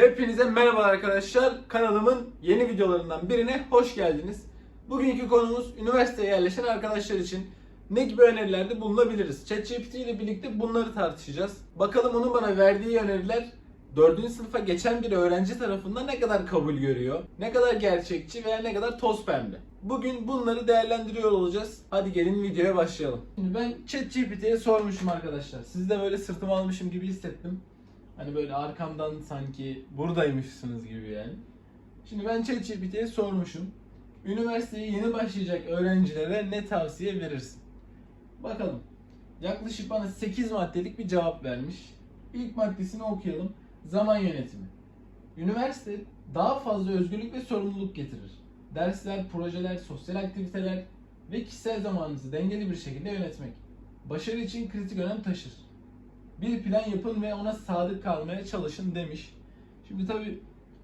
Hepinize merhaba arkadaşlar. Kanalımın yeni videolarından birine hoş geldiniz. Bugünkü konumuz üniversiteye yerleşen arkadaşlar için ne gibi önerilerde bulunabiliriz? ChatGPT ile birlikte bunları tartışacağız. Bakalım onun bana verdiği öneriler 4. sınıfa geçen bir öğrenci tarafından ne kadar kabul görüyor? Ne kadar gerçekçi veya ne kadar toz pembe? Bugün bunları değerlendiriyor olacağız. Hadi gelin videoya başlayalım. Şimdi ben ChatGPT'ye sormuşum arkadaşlar. Siz de böyle sırtıma almışım gibi hissettim. Hani böyle arkamdan sanki buradaymışsınız gibi yani. Şimdi ben ChatGPT'ye sormuşum. Üniversiteye yeni başlayacak öğrencilere ne tavsiye verirsin? Bakalım. Yaklaşık bana 8 maddelik bir cevap vermiş. İlk maddesini okuyalım. Zaman yönetimi. Üniversite daha fazla özgürlük ve sorumluluk getirir. Dersler, projeler, sosyal aktiviteler ve kişisel zamanınızı dengeli bir şekilde yönetmek. Başarı için kritik önem taşır bir plan yapın ve ona sadık kalmaya çalışın demiş. Şimdi tabi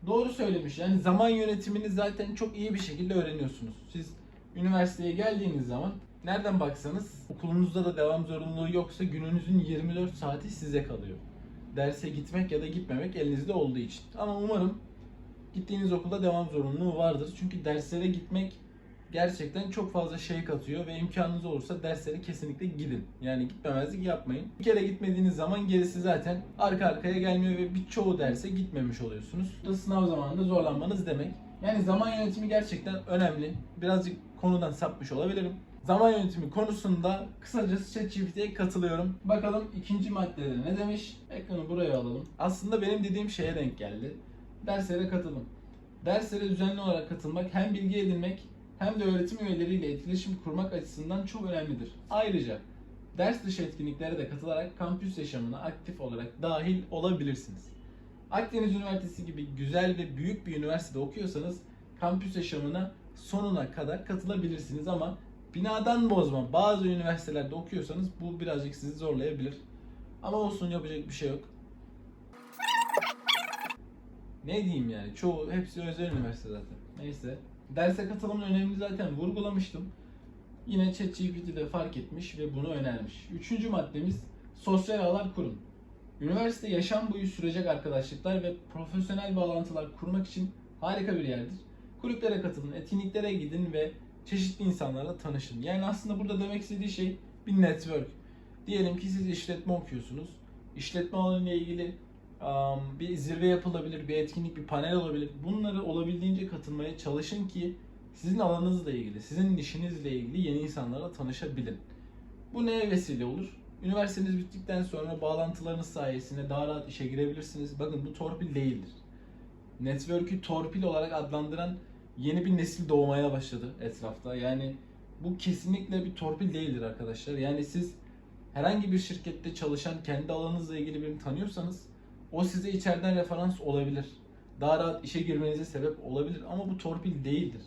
doğru söylemiş. Yani zaman yönetimini zaten çok iyi bir şekilde öğreniyorsunuz. Siz üniversiteye geldiğiniz zaman nereden baksanız okulunuzda da devam zorunluluğu yoksa gününüzün 24 saati size kalıyor. Derse gitmek ya da gitmemek elinizde olduğu için. Ama umarım gittiğiniz okulda devam zorunluluğu vardır. Çünkü derslere gitmek gerçekten çok fazla şey katıyor ve imkanınız olursa derslere kesinlikle gidin. Yani gitmemezlik yapmayın. Bir kere gitmediğiniz zaman gerisi zaten arka arkaya gelmiyor ve birçoğu derse gitmemiş oluyorsunuz. Bu da sınav zamanında zorlanmanız demek. Yani zaman yönetimi gerçekten önemli. Birazcık konudan sapmış olabilirim. Zaman yönetimi konusunda kısacası ChatGPT'ye katılıyorum. Bakalım ikinci maddede ne demiş? Ekranı buraya alalım. Aslında benim dediğim şeye denk geldi. Derslere katılım. Derslere düzenli olarak katılmak hem bilgi edinmek hem de öğretim üyeleriyle etkileşim kurmak açısından çok önemlidir. Ayrıca ders dışı etkinliklere de katılarak kampüs yaşamına aktif olarak dahil olabilirsiniz. Akdeniz Üniversitesi gibi güzel ve büyük bir üniversitede okuyorsanız kampüs yaşamına sonuna kadar katılabilirsiniz ama binadan bozma bazı üniversitelerde okuyorsanız bu birazcık sizi zorlayabilir. Ama olsun yapacak bir şey yok. Ne diyeyim yani çoğu hepsi özel üniversite zaten. Neyse. Derse katılımın önemini zaten vurgulamıştım. Yine ChatGPT de fark etmiş ve bunu önermiş. Üçüncü maddemiz sosyal ağlar kurun. Üniversite yaşam boyu sürecek arkadaşlıklar ve profesyonel bağlantılar kurmak için harika bir yerdir. Kulüplere katılın, etkinliklere gidin ve çeşitli insanlarla tanışın. Yani aslında burada demek istediği şey bir network. Diyelim ki siz işletme okuyorsunuz. İşletme alanıyla ilgili bir zirve yapılabilir, bir etkinlik, bir panel olabilir. Bunları olabildiğince katılmaya çalışın ki sizin alanınızla ilgili, sizin işinizle ilgili yeni insanlarla tanışabilin. Bu neye vesile olur? Üniversiteniz bittikten sonra bağlantılarınız sayesinde daha rahat işe girebilirsiniz. Bakın bu torpil değildir. Network'ü torpil olarak adlandıran yeni bir nesil doğmaya başladı etrafta. Yani bu kesinlikle bir torpil değildir arkadaşlar. Yani siz herhangi bir şirkette çalışan kendi alanınızla ilgili birini tanıyorsanız o size içeriden referans olabilir. Daha rahat işe girmenize sebep olabilir ama bu torpil değildir.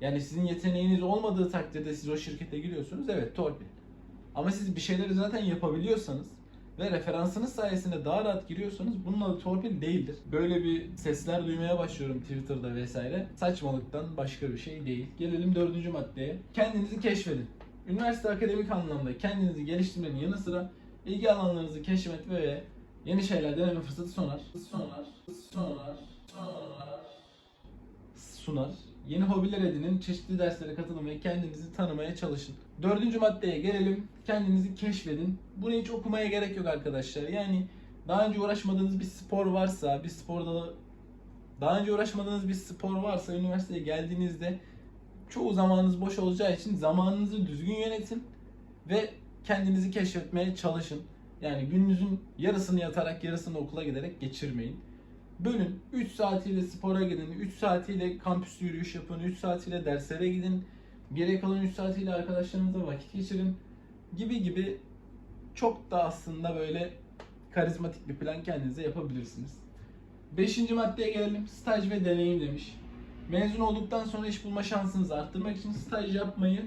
Yani sizin yeteneğiniz olmadığı takdirde siz o şirkete giriyorsunuz. Evet torpil. Ama siz bir şeyleri zaten yapabiliyorsanız ve referansınız sayesinde daha rahat giriyorsanız bunun adı torpil değildir. Böyle bir sesler duymaya başlıyorum Twitter'da vesaire. Saçmalıktan başka bir şey değil. Gelelim dördüncü maddeye. Kendinizi keşfedin. Üniversite akademik anlamda kendinizi geliştirmenin yanı sıra ilgi alanlarınızı keşfetme ve yeni şeyler deneme fırsatı sunar. Sunar, sunar, sunar. Sunar. Yeni hobiler edinin, çeşitli derslere katılın ve kendinizi tanımaya çalışın. Dördüncü maddeye gelelim. Kendinizi keşfedin. Bunu hiç okumaya gerek yok arkadaşlar. Yani daha önce uğraşmadığınız bir spor varsa, bir sporda daha önce uğraşmadığınız bir spor varsa üniversiteye geldiğinizde çoğu zamanınız boş olacağı için zamanınızı düzgün yönetin ve kendinizi keşfetmeye çalışın. Yani gününüzün yarısını yatarak yarısını okula giderek geçirmeyin. Bölün. 3 saatiyle spora gidin, 3 saatiyle kampüs yürüyüş yapın, 3 saatiyle derslere gidin. Geriye kalan 3 saatiyle arkadaşlarınızla vakit geçirin gibi gibi çok da aslında böyle karizmatik bir plan kendinize yapabilirsiniz. Beşinci maddeye gelelim. Staj ve deneyim demiş. Mezun olduktan sonra iş bulma şansınızı arttırmak için staj yapmayı,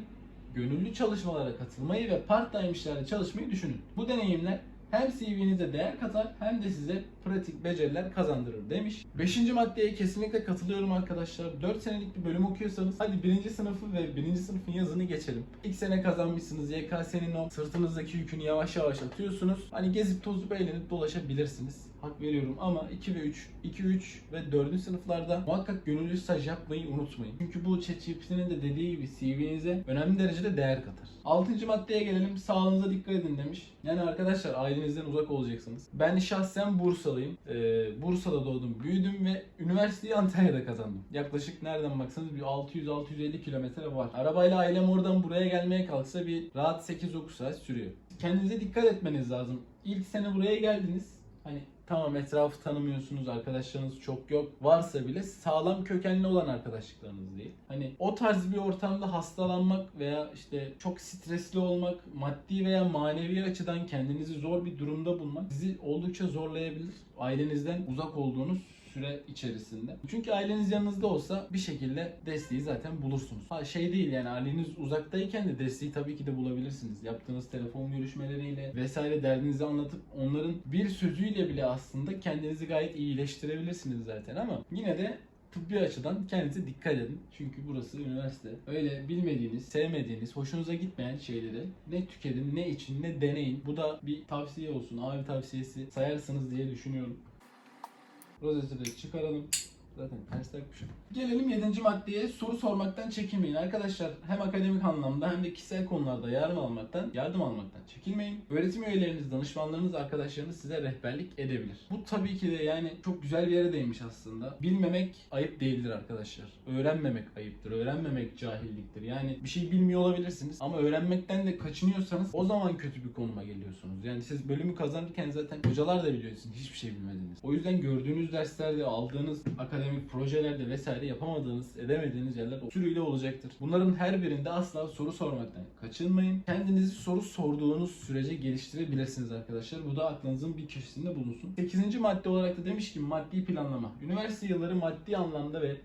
gönüllü çalışmalara katılmayı ve part-time işlerde çalışmayı düşünün. Bu deneyimler hem CV'nize değer katar hem de size pratik beceriler kazandırır demiş. Beşinci maddeye kesinlikle katılıyorum arkadaşlar. 4 senelik bir bölüm okuyorsanız hadi birinci sınıfı ve birinci sınıfın yazını geçelim. İlk sene kazanmışsınız. YKS'nin o sırtınızdaki yükünü yavaş yavaş atıyorsunuz. Hani gezip tozup eğlenip dolaşabilirsiniz. Hak veriyorum ama 2 ve 3, 2, 3 ve 4. sınıflarda muhakkak gönüllü staj yapmayı unutmayın. Çünkü bu ChatGPT'nin de dediği gibi CV'nize önemli derecede değer katar. 6. maddeye gelelim. Sağlığınıza dikkat edin demiş. Yani arkadaşlar ailenizden uzak olacaksınız. Ben şahsen Bursalıyım. Ee, Bursa'da doğdum, büyüdüm ve üniversiteyi Antalya'da kazandım. Yaklaşık nereden baksanız bir 600-650 kilometre var. Arabayla ailem oradan buraya gelmeye kalksa bir rahat 8-9 saat sürüyor. Kendinize dikkat etmeniz lazım. İlk sene buraya geldiniz. Hani tamam etrafı tanımıyorsunuz, arkadaşlarınız çok yok. Varsa bile sağlam kökenli olan arkadaşlıklarınız değil. Hani o tarz bir ortamda hastalanmak veya işte çok stresli olmak, maddi veya manevi açıdan kendinizi zor bir durumda bulmak sizi oldukça zorlayabilir. Ailenizden uzak olduğunuz süre içerisinde. Çünkü aileniz yanınızda olsa bir şekilde desteği zaten bulursunuz. Ha şey değil yani aileniz uzaktayken de desteği tabii ki de bulabilirsiniz. Yaptığınız telefon görüşmeleriyle vesaire derdinizi anlatıp onların bir sözüyle bile aslında kendinizi gayet iyileştirebilirsiniz zaten ama yine de tıbbi açıdan kendinize dikkat edin. Çünkü burası üniversite. Öyle bilmediğiniz, sevmediğiniz, hoşunuza gitmeyen şeyleri ne tüketin, ne için, ne deneyin. Bu da bir tavsiye olsun, abi tavsiyesi sayarsınız diye düşünüyorum. Rozeti de çıkaralım. Zaten ters takmışım. Gelelim 7. maddeye soru sormaktan çekinmeyin. Arkadaşlar hem akademik anlamda hem de kişisel konularda yardım almaktan, yardım almaktan çekinmeyin. Öğretim üyeleriniz, danışmanlarınız, arkadaşlarınız size rehberlik edebilir. Bu tabii ki de yani çok güzel bir yere değinmiş aslında. Bilmemek ayıp değildir arkadaşlar. Öğrenmemek ayıptır. Öğrenmemek cahilliktir. Yani bir şey bilmiyor olabilirsiniz ama öğrenmekten de kaçınıyorsanız o zaman kötü bir konuma geliyorsunuz. Yani siz bölümü kazanırken zaten hocalar da biliyorsunuz hiçbir şey bilmediniz. O yüzden gördüğünüz derslerde, aldığınız akademik projelerde vesaire yapamadığınız, edemediğiniz yerler sürüyle olacaktır. Bunların her birinde asla soru sormaktan kaçınmayın. Kendinizi soru sorduğunuz sürece geliştirebilirsiniz arkadaşlar. Bu da aklınızın bir köşesinde bulunsun. 8. madde olarak da demiş ki maddi planlama. Üniversite yılları maddi anlamda ve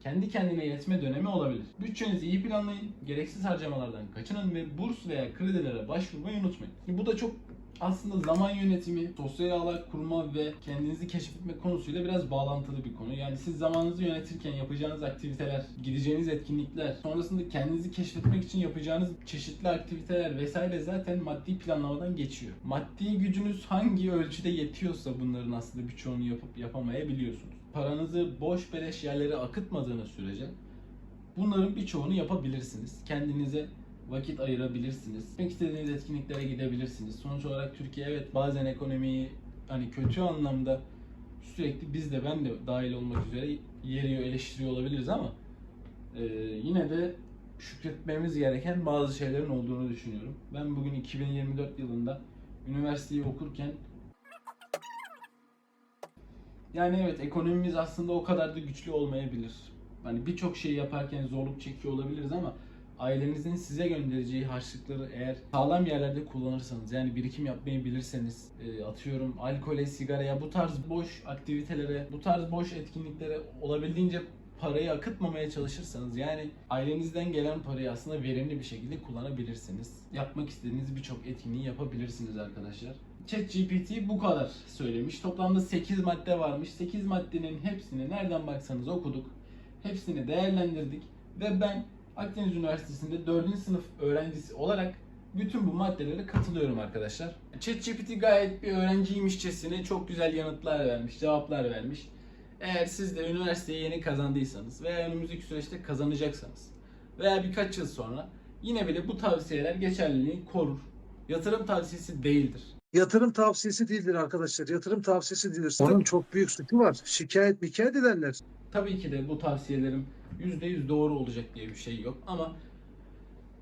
kendi kendine yetme dönemi olabilir. Bütçenizi iyi planlayın, gereksiz harcamalardan kaçının ve burs veya kredilere başvurmayı unutmayın. Bu da çok aslında zaman yönetimi, sosyal ağlar kurma ve kendinizi keşfetme konusuyla biraz bağlantılı bir konu. Yani siz zamanınızı yönetirken yapacağınız aktiviteler, gideceğiniz etkinlikler, sonrasında kendinizi keşfetmek için yapacağınız çeşitli aktiviteler vesaire zaten maddi planlamadan geçiyor. Maddi gücünüz hangi ölçüde yetiyorsa bunların aslında birçoğunu yapıp yapamayabiliyorsunuz. Paranızı boş beleş yerlere akıtmadığınız sürece bunların birçoğunu yapabilirsiniz. Kendinize vakit ayırabilirsiniz. Gitmek istediğiniz etkinliklere gidebilirsiniz. Sonuç olarak Türkiye evet bazen ekonomiyi hani kötü anlamda sürekli biz de ben de dahil olmak üzere yeriyor, eleştiriyor olabiliriz ama e, yine de şükretmemiz gereken bazı şeylerin olduğunu düşünüyorum. Ben bugün 2024 yılında üniversiteyi okurken yani evet ekonomimiz aslında o kadar da güçlü olmayabilir. Hani birçok şey yaparken zorluk çekiyor olabiliriz ama ailenizin size göndereceği harçlıkları eğer sağlam yerlerde kullanırsanız yani birikim yapmayı bilirseniz e, atıyorum alkole, sigaraya bu tarz boş aktivitelere, bu tarz boş etkinliklere olabildiğince parayı akıtmamaya çalışırsanız yani ailenizden gelen parayı aslında verimli bir şekilde kullanabilirsiniz. Yapmak istediğiniz birçok etkinliği yapabilirsiniz arkadaşlar. ChatGPT bu kadar söylemiş. Toplamda 8 madde varmış. 8 maddenin hepsini nereden baksanız okuduk. Hepsini değerlendirdik ve ben Akdeniz Üniversitesi'nde 4. sınıf öğrencisi olarak bütün bu maddelere katılıyorum arkadaşlar. ChatGPT gayet bir öğrenciymişçesine çok güzel yanıtlar vermiş, cevaplar vermiş. Eğer siz de üniversiteyi yeni kazandıysanız veya önümüzdeki süreçte kazanacaksanız veya birkaç yıl sonra yine bile bu tavsiyeler geçerliliğini korur. Yatırım tavsiyesi değildir. Yatırım tavsiyesi değildir arkadaşlar. Yatırım tavsiyesi değildir. Onun çok büyük suçu var. Şikayet mikayet ederler. Tabii ki de bu tavsiyelerim %100 doğru olacak diye bir şey yok ama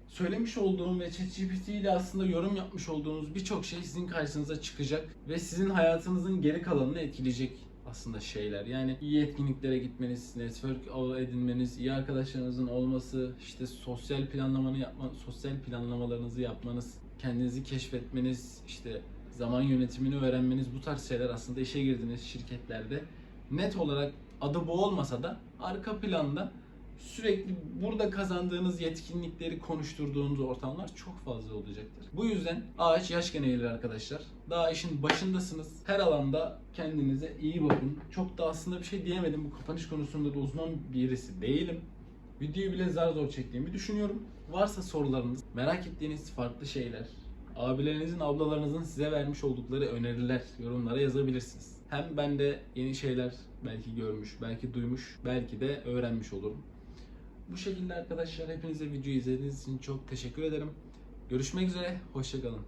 söylemiş olduğum ve ChatGPT ile aslında yorum yapmış olduğunuz birçok şey sizin karşınıza çıkacak ve sizin hayatınızın geri kalanını etkileyecek aslında şeyler. Yani iyi etkinliklere gitmeniz, network edinmeniz, iyi arkadaşlarınızın olması, işte sosyal planlamanı yapma, sosyal planlamalarınızı yapmanız, kendinizi keşfetmeniz, işte zaman yönetimini öğrenmeniz bu tarz şeyler aslında işe girdiğiniz şirketlerde net olarak adı bu olmasa da arka planda sürekli burada kazandığınız yetkinlikleri konuşturduğunuz ortamlar çok fazla olacaktır. Bu yüzden ağaç yaşken eğilir arkadaşlar. Daha işin başındasınız. Her alanda kendinize iyi bakın. Çok da aslında bir şey diyemedim. Bu kapanış konusunda da uzman birisi değilim. Videoyu bile zar zor çektiğimi düşünüyorum. Varsa sorularınız, merak ettiğiniz farklı şeyler, abilerinizin, ablalarınızın size vermiş oldukları öneriler yorumlara yazabilirsiniz. Hem ben de yeni şeyler belki görmüş, belki duymuş, belki de öğrenmiş olurum. Bu şekilde arkadaşlar hepinize video izlediğiniz için çok teşekkür ederim. Görüşmek üzere, hoşçakalın.